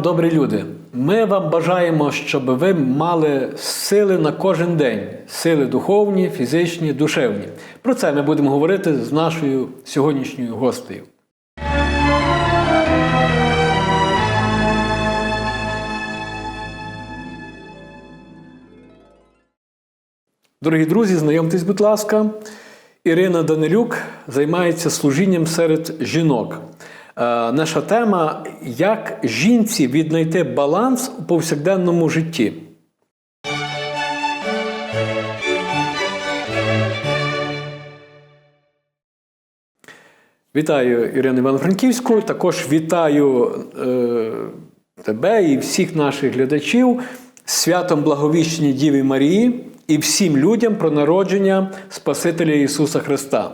добрі люди. Ми вам бажаємо, щоб ви мали сили на кожен день, сили духовні, фізичні, душевні. Про це ми будемо говорити з нашою сьогоднішньою гостею. Дорогі друзі, знайомтесь, будь ласка. Ірина Данилюк займається служінням серед жінок. Е, Наша тема як жінці віднайти баланс у повсякденному житті. Вітаю Ірину Івано-Франківську. Також вітаю е, тебе і всіх наших глядачів з святом Благовіщення Діви Марії і всім людям про народження Спасителя Ісуса Христа.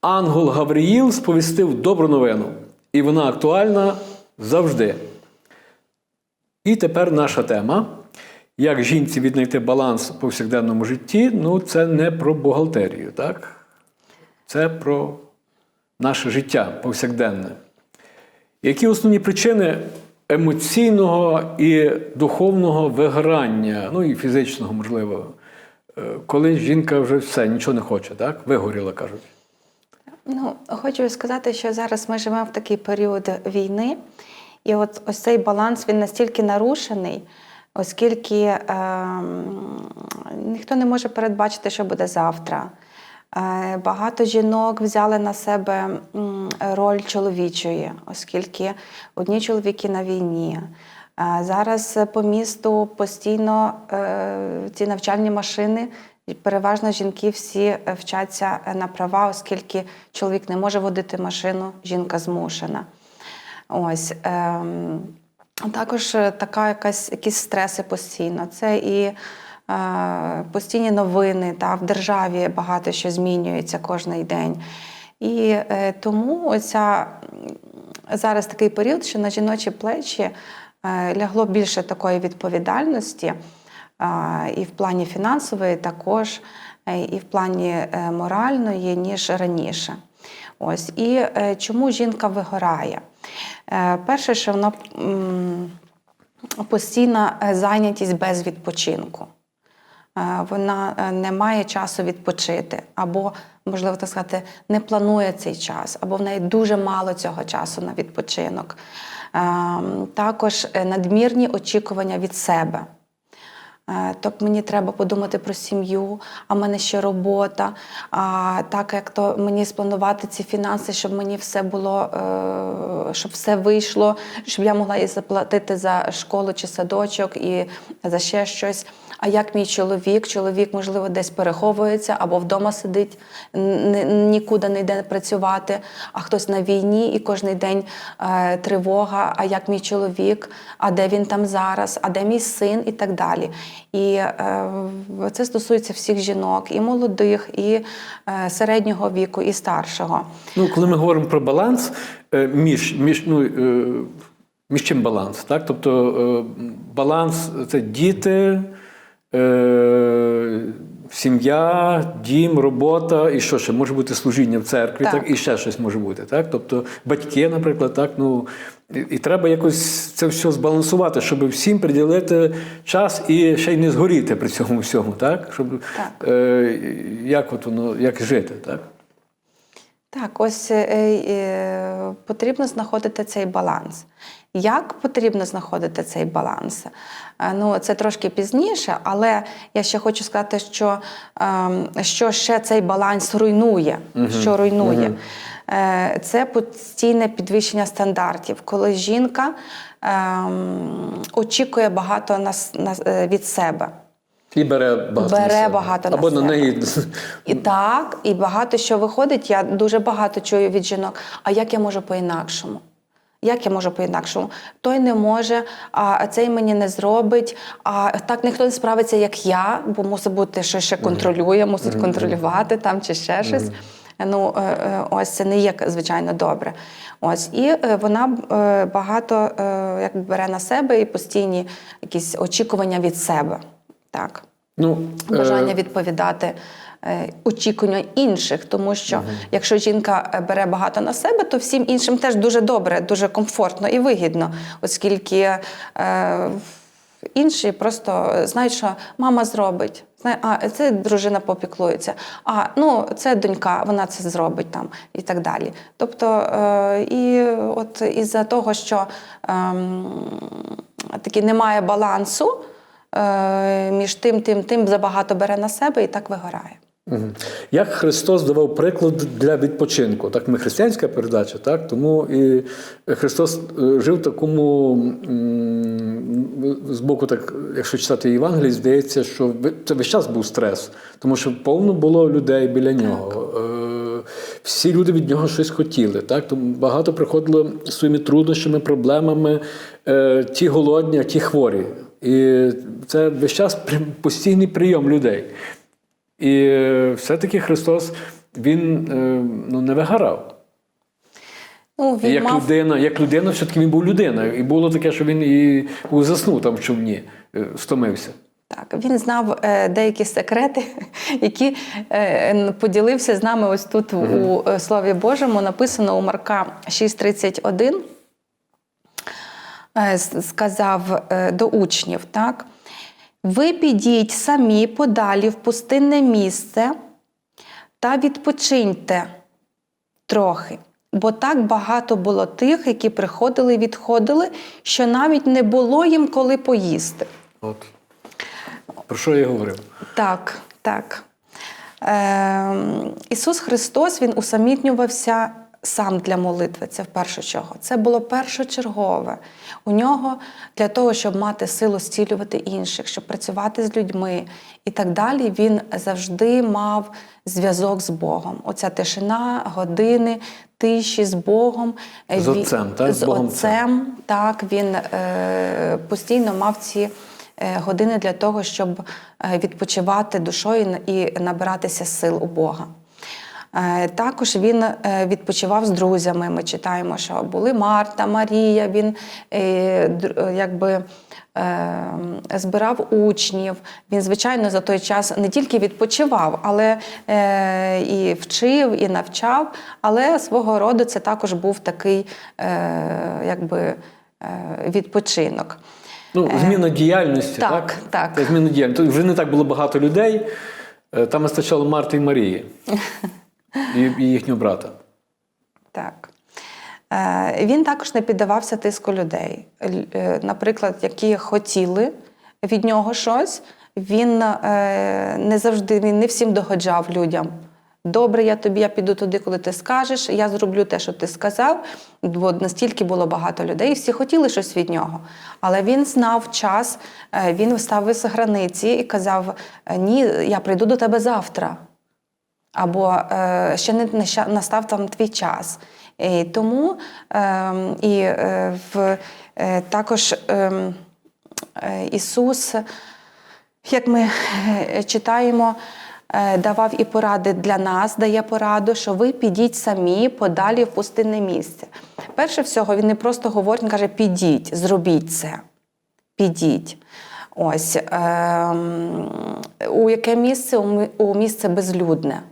Ангел Гавриїл сповістив добру новину, і вона актуальна завжди. І тепер наша тема. Як жінці віднайти баланс у повсякденному житті, ну це не про бухгалтерію, так? Це про наше життя повсякденне. Які основні причини емоційного і духовного вигорання, ну і фізичного, можливо, е, коли жінка вже все, нічого не хоче, так? Вигоріла, кажуть. Ну, хочу сказати, що зараз ми живемо в такий період війни, і от ось цей баланс він настільки нарушений, оскільки е, ніхто не може передбачити, що буде завтра. Е, багато жінок взяли на себе роль чоловічої, оскільки одні чоловіки на війні. Е, Зараз по місту постійно е, ці навчальні машини Переважно жінки всі е, вчаться е, на права, оскільки чоловік не може водити машину, жінка змушена. Ось. Ем, також е, така якась, якісь стреси постійно. Це і постійні новини, та, в державі багато що змінюється кожен день. І тому оця, зараз такий період, що на жіночі плечі лягло більше такої відповідальності. І в плані фінансової також, е, і в плані е, моральної, ніж раніше. Ось. І е, чому жінка вигорає? Перше, що вона постійна зайнятість без відпочинку. Вона не має часу відпочити, або, можливо так сказати, не планує цей час, або в неї дуже мало цього часу на відпочинок. Ем, Також надмірні очікування від себе. Е, Тобто мені треба подумати про сім'ю, а в мене ще робота. А так як то мені спланувати ці фінанси, щоб мені все було, е, щоб все вийшло, щоб я могла і заплатити за школу чи садочок, і за ще щось. А як мій чоловік? Чоловік, можливо, десь переховується або вдома сидить, нікуди не йде працювати, а хтось на війні і кожен день е, тривога. А як мій чоловік, а де він там зараз, а де мій син, і так далі. І е, це стосується всіх жінок, і молодих, і е, середнього віку, і старшого. Ну, коли ми говоримо про баланс, е, між, між, ну, е, між чим баланс? Так? Тобто е, баланс це діти, е, сім'я, дім, робота і що ще? Може бути служіння в церкві, так. Так. і ще щось може бути. Так? Тобто батьки, наприклад, так, ну, і, і треба якось це все збалансувати, щоб всім приділити час і ще й не згоріти при цьому всьому, так? Щоб, Так. Е, як от воно, як жити, так? Так, ось е, е, потрібно знаходити цей баланс. Як потрібно знаходити цей баланс? Е, Ну, це трошки пізніше, але я ще хочу сказати, що, ем, що ще цей баланс руйнує. Що руйнує? Е, Це постійне підвищення стандартів, коли жінка ем, очікує багато на, на, е, від себе. І бере багато Бере на себе. багато на Або на себе. неї. І так, і багато що виходить. Я дуже багато чую від жінок. А як я можу по-інакшому? Як я можу по-інакшому? Той не може, а цей мені не зробить. А так ніхто не справиться, як я, бо мусить бути що ще контролює, мусить контролювати там чи ще щось. Ну, е, е, ось це не є звичайно добре. Ось і е, вона багато якби бере на себе і постійні якісь очікування від себе. Так. Ну, е, бажання відповідати е, очікуванням інших, тому що якщо жінка е, бере багато на себе, то всім іншим теж дуже добре, дуже комфортно і вигідно, оскільки е, інші просто знають, що мама зробить. Знає, А це дружина попіклується. А ну це донька, вона це зробить там і так далі. Тобто, е, і от із-за того, що ем, таки немає балансу, е, між тим, тим, тим забагато бере на себе і так вигорає. Як Христос давав приклад для відпочинку? Так, ми християнська передача, так? Тому і Христос е, жив такому з боку, так, якщо читати Євангелії, здається, що це весь час був стрес, тому що повно було людей біля нього. Е, Всі люди від нього щось хотіли. Так? Тому багато приходило своїми труднощами, проблемами, е, ті голодні, а ті хворі. І це весь час постійний прийом людей. І е, все-таки Христос він е, ну, не вигорав. Ну, він як мав людина, як людина, все-таки він був людиною. І було таке, що він і заснув там в човні, е, стомився. Так, він знав е, деякі секрети, які е, поділився з нами ось тут у е, Слові Божому. Написано у Марка 6,31. Е, сказав е, до учнів, так? Ви підіть самі подалі в пустинне місце та відпочиньте трохи. Бо так багато було тих, які приходили і відходили, що навіть не було їм коли поїсти. От. Про що я говорив? Так, так. Е, Ісус Христос Він усамітнювався сам для молитви. Це в першу чергу. Це було першочергове. У нього для того, щоб мати силу зцілювати інших, щоб працювати з людьми і так далі, він завжди мав зв'язок з Богом. Оця тишина, години, тиші з Богом. Е, З він- Отцем, так? З З Богом Отцем, так, він е, постійно мав ці е, години для того, щоб е, відпочивати душою і набиратися сил у Бога. Е, Також він е, відпочивав з друзями. Ми читаємо, що були Марта, Марія. Він е, якби збирав учнів. Він, звичайно, за той час не тільки відпочивав, але і вчив, і навчав. Але свого роду це також був такий якби, відпочинок. Ну, зміна діяльності, так, так? так. Це зміна діяльності. Вже не так було багато людей. Там вистачало Марти і Марії і, їхнього брата. Так. Е, Він також не піддавався тиску людей. Е, Наприклад, які хотіли від нього щось, він е, не завжди він не всім догоджав людям. Добре, я тобі, я піду туди, коли ти скажеш, я зроблю те, що ти сказав. Бо настільки було багато людей, і всі хотіли щось від нього. Але він знав час, він ставив границі і казав: Ні, я прийду до тебе завтра або е, ще не настав там твій час. І тому е, і е, в, е, також е, е, Ісус, як ми е, читаємо, е, давав і поради для нас, дає пораду, що ви підіть самі подалі в пустинне місце. Перше всього, він не просто говорить, він каже: підіть, зробіть це. Підіть. Ось ем, у яке місце? У місце безлюдне.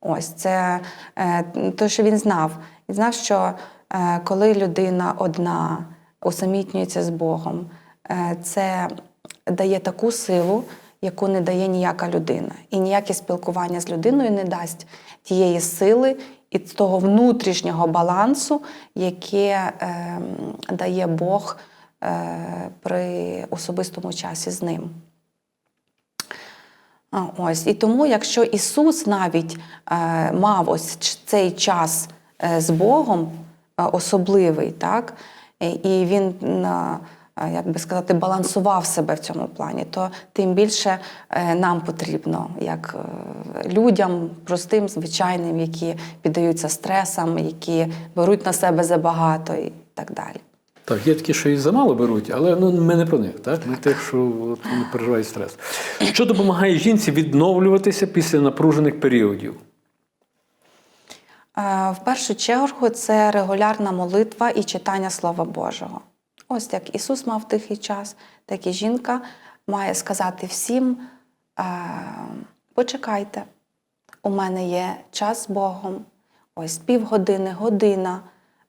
Ось це е, те, що він знав. Він знав, що е, коли людина одна усамітнюється з Богом, е, це дає таку силу, яку не дає ніяка людина. І ніяке спілкування з людиною не дасть тієї сили і того внутрішнього балансу, яке дає Бог при особистому часі з ним. Ось і тому, якщо Ісус навіть е, мав ось цей час е, з Богом е, особливий, так, і- він на, е, як би сказати, балансував себе в цьому плані, то тим більше е, нам потрібно, як е, людям, простим, звичайним, які піддаються стресам, які беруть на себе забагато і так далі. Так, є такі, що і замало беруть, але ну, ми не про них, так? Ми тих, що от, вони переживають стрес. Що допомагає жінці відновлюватися після напружених періодів? Е, В першу чергу це регулярна молитва і читання Слова Божого. Ось як Ісус мав тихий час, так і жінка має сказати всім: е, почекайте, у мене є час з Богом, ось півгодини, година.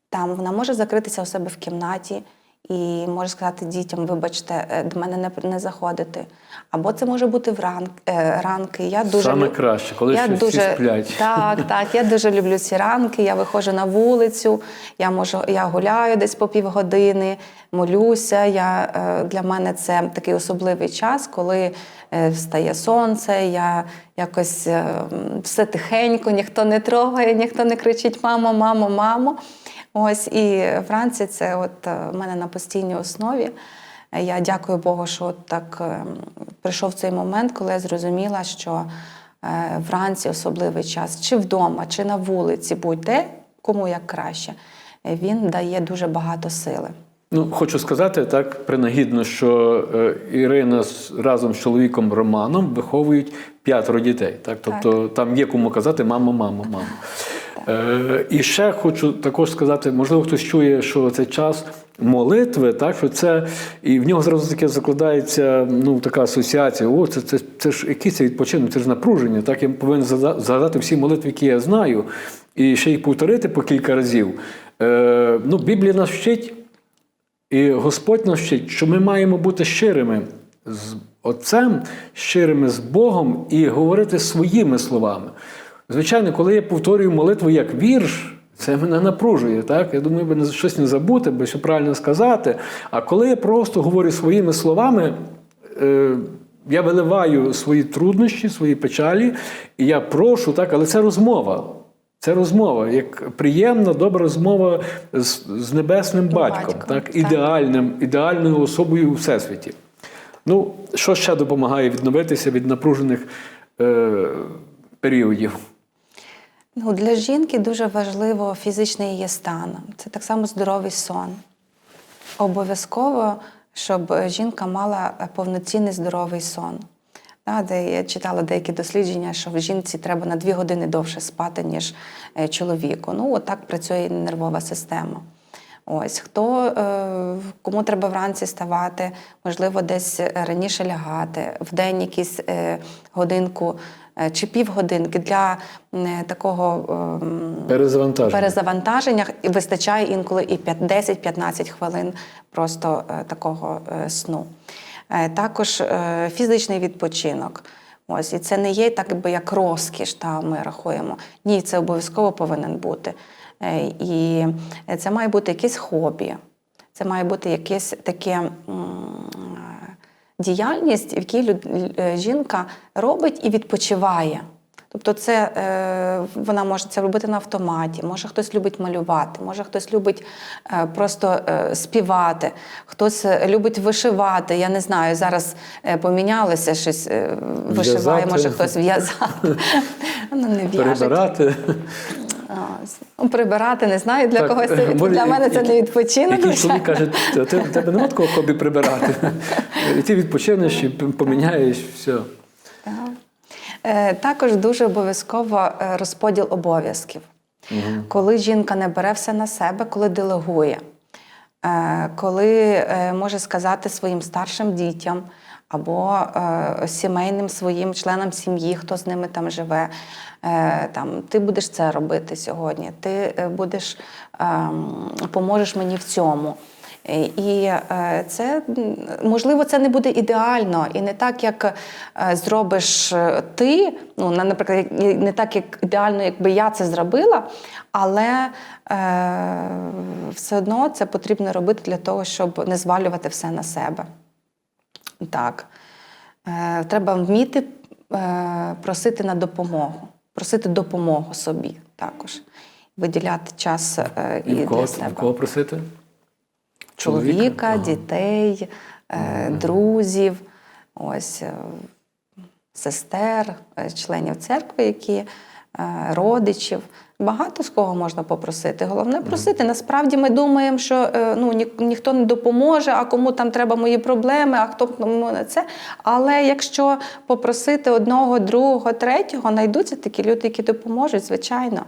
Там вона може закритися у себе в кімнаті і може сказати дітям, вибачте, е, до мене не, не заходити. Або це може бути вран, е, ранки. Я дуже Саме лю- краще, коли ще всі сплять. Так, так. Я дуже люблю ці ранки. Я виходжу на вулицю, я можу, я гуляю десь по півгодини, молюся. Я, е, для мене це такий особливий час, коли е, встає сонце, я якось е, все тихенько, ніхто не трогає, ніхто не кричить Мамо, мамо, мамо. Ось і вранці це от е, в мене на постійній основі. Е, Я дякую Богу, що от так е, прийшов цей момент, коли я зрозуміла, що е, вранці особливий час, чи вдома, чи на вулиці, будь-де, кому як краще, е, він дає дуже багато сили. Ну, хочу сказати так принагідно, що е, Ірина з- разом з чоловіком Романом виховують п'ятеро дітей. Так? Тобто там є кому казати мамо, мамо, мамо. Е, і ще хочу також сказати, можливо, хтось чує, що це час молитви, так? що це, і в нього зразу таке закладається ну, така асоціація. О, це, це, це ж який це відпочинок, це ж напруження. Так? Я повинен згадати всі молитви, які я знаю, і ще їх повторити по кілька разів. Е, ну, Біблія нас вчить. І Господь нас вчить, що ми маємо бути щирими з Отцем, щирими з Богом і говорити своїми словами. Звичайно, коли я повторюю молитву як вірш, це мене напружує. Так? Я думаю, би щось не забути, би що правильно сказати. А коли я просто говорю своїми словами, е, я виливаю свої труднощі, свої печалі, і я прошу, так, але це розмова. Це розмова, як приємна, добра розмова з, з небесним батьком, Батьком, так, так. ідеальним, ідеальною особою у всесвіті. Ну, що ще допомагає відновитися від напружених е, періодів? Ну, для жінки дуже важливо фізичний її стан. Це так само здоровий сон. Обов'язково, щоб жінка мала повноцінний здоровий сон. Де я читала деякі дослідження, що в жінці треба на дві години довше спати, ніж е, чоловіку. Ну, отак працює нервова система. Ось хто е, кому треба вранці ставати, можливо, десь раніше лягати, в день якісь е, годинку е, чи півгодинки для е, такого ем, Перезавантаження. перезавантаження і вистачає інколи і 10-15 хвилин просто е, такого е, сну. Е, Також е, фізичний відпочинок. Ось, і це не є так, якби як розкіш, та ми рахуємо. Ні, це обов'язково повинен бути. Е, І це має бути якесь хобі, це має бути якесь таке. Діяльність, в якій е, жінка робить і відпочиває. Тобто, це е, вона може це робити на автоматі, може хтось любить малювати, може хтось любить е, просто е, співати, хтось любить вишивати. Я не знаю, зараз е, помінялося щось е, вишиває, може хтось в'язати. Ну, не в'яжуть. Ну, прибирати, не знаю, для Так, когось це може, для мене це не відпочинок. Який чоловік каже, «Та ти, в тебе немає такого хобі прибирати. І ти відпочинеш і поміняєш все. Так. Е, Також дуже обов'язково е, розподіл обов'язків. Коли жінка не бере все на себе, коли делегує, Е, коли е, може сказати своїм старшим дітям або е, сімейним своїм членам сім'ї, хто з ними там живе, е, там, ти будеш це робити сьогодні, ти е, будеш ем, поможеш мені в цьому. Е, І е, це можливо це не буде ідеально, і не так, як е, зробиш е, ти. Ну, наприклад, не так, як ідеально, якби я це зробила, але е, все одно це потрібно робити для того, щоб не звалювати все на себе. Так. Е, треба вміти е, просити на допомогу, просити допомогу собі також. Виділяти час е, і І в кого, для в кого просити? чоловіка, Ага. дітей, е, друзів, ось е, сестер, е, членів церкви, які е, родичів. Багато з кого можна попросити. Головне просити. Насправді ми думаємо, що е, ну, ні, ніхто не допоможе, а кому там треба мої проблеми, а хто на це. Але якщо попросити одного, другого, третього, знайдуться такі люди, які допоможуть, звичайно.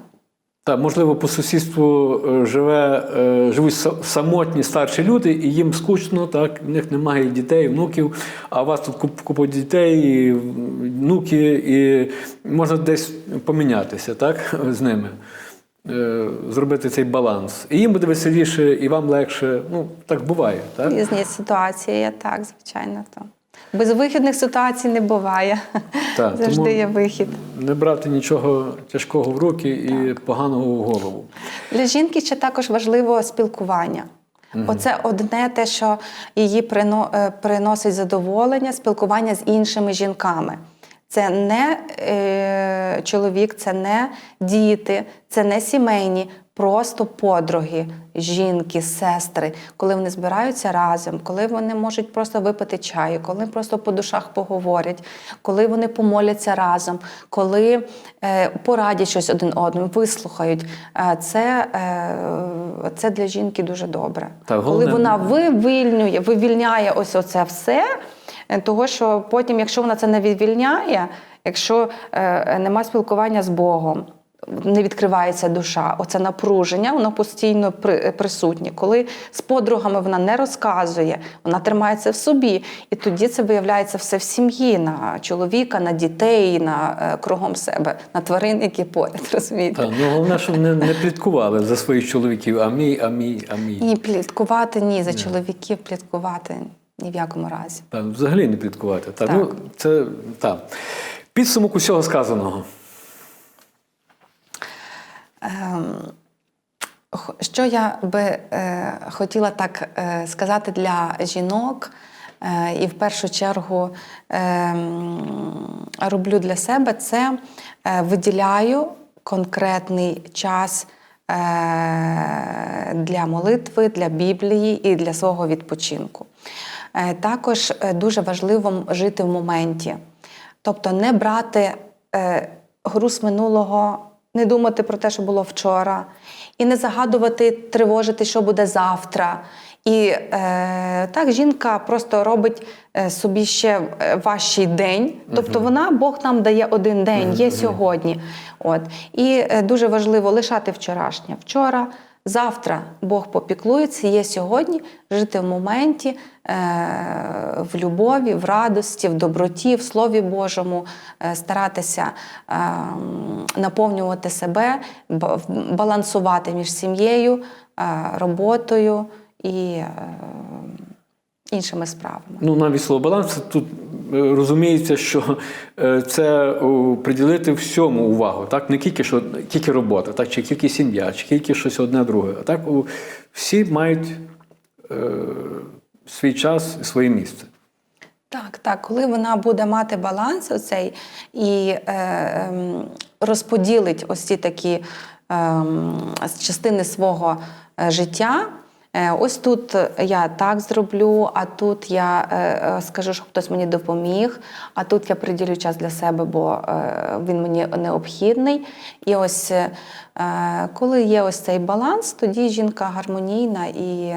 Та, можливо, по сусідству е, живе, е, живуть самотні старші люди, і їм скучно, так, в них немає дітей, внуків, а у вас тут куп- купа дітей, і внуки, і можна десь помінятися так, з ними, е, зробити цей баланс. І їм буде веселіше, і вам легше. Ну, так буває. Так? Різні ситуації так, звичайно. То. Безвихідних ситуацій не буває. Так, Завжди тому- є вихід. Не брати нічого тяжкого в руки і поганого в голову. Для жінки ще також важливо спілкування. Оце одне те, що її е, приносить задоволення, спілкування з іншими жінками. Це не е, чоловік, це не діти, це не сімейні, просто подруги, жінки, сестри, коли вони збираються разом, коли вони можуть просто випити чаю, коли просто по душах поговорять, коли вони помоляться разом, коли е, порадять щось один одному, вислухають. Е, це, е, це для жінки дуже добре. Так, коли головне- вона вивільнює, вивільняє ось оце все, того що потім, якщо вона це не відвільняє, якщо е, нема спілкування з Богом. Не відкривається душа, оце напруження, воно постійно при- присутнє. Коли з подругами вона не розказує, вона тримається в собі, і тоді це виявляється все в сім'ї, на чоловіка, на дітей, на е, кругом себе, на тварин, які поряд розумієте. Так, ну, головне, щоб не, не пліткували за своїх чоловіків, а мій, а мій, а мій. Ні, пліткувати ні, за чоловіків пліткувати ні в якому разі. Так, взагалі не пліткувати. Так, Так. Ну, це, так. Підсумок усього сказаного. Ем, Що я би е, хотіла так е, сказати для жінок, е, і в першу чергу ем, роблю для себе, це е, виділяю конкретний час е, для молитви, для Біблії і для свого відпочинку. Е, Також е, дуже важливо жити в моменті, тобто не брати е, груз минулого, не думати про те, що було вчора, і не загадувати, тривожити, що буде завтра. І е, так жінка просто робить е, собі ще важчий день. Тобто вона, Бог нам дає один день, є сьогодні. От. І е, дуже важливо лишати вчорашнє вчора. Завтра Бог попіклується, є сьогодні жити в моменті, е, в любові, в радості, в доброті, в Слові Божому, е, старатися е, наповнювати себе, ба- балансувати між сім'єю, е, роботою і іншими справами. Ну, навіть слово баланс тут е, розуміється, що е, це приділити всьому увагу, так? Не тільки що тільки робота, так, чи тільки сім'я, чи тільки щось одне друге. А так всі мають е, свій час і своє місце. Так, так, коли вона буде мати баланс оцей і е, ем, розподілить ось ці такі ем, частини свого е, життя. Е, Ось тут я так зроблю, а тут я е, е, скажу, що хтось мені допоміг, а тут я приділю час для себе, бо він мені необхідний. І ось коли є ось цей баланс, тоді жінка гармонійна і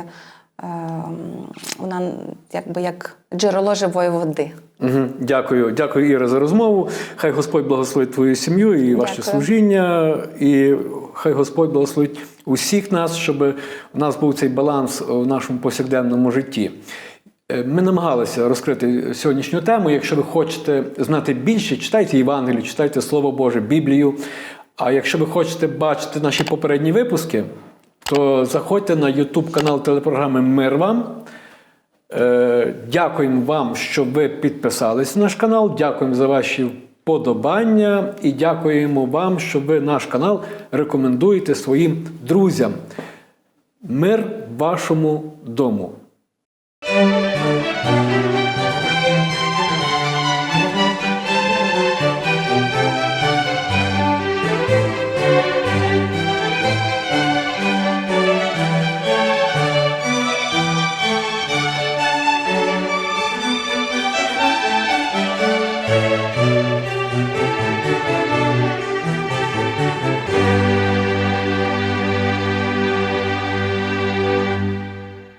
вона якби як джерело живої води. Угу. Дякую, дякую, Іра, за розмову. Хай Господь благословить твою сім'ю і ваше Дякую. служіння, і хай Господь благословить усіх нас, щоб у нас був цей баланс у нашому повсякденному житті. Е, Ми намагалися розкрити сьогоднішню тему. Якщо ви хочете знати більше, читайте Євангелію, читайте Слово Боже, Біблію. А якщо ви хочете бачити наші попередні випуски, то заходьте на YouTube канал телепрограми Мир вам. Е, Дякуємо вам, що ви підписались на наш канал. Дякуємо за ваші вподобання і дякуємо вам, що ви наш канал рекомендуєте своїм друзям. Мир вашому дому.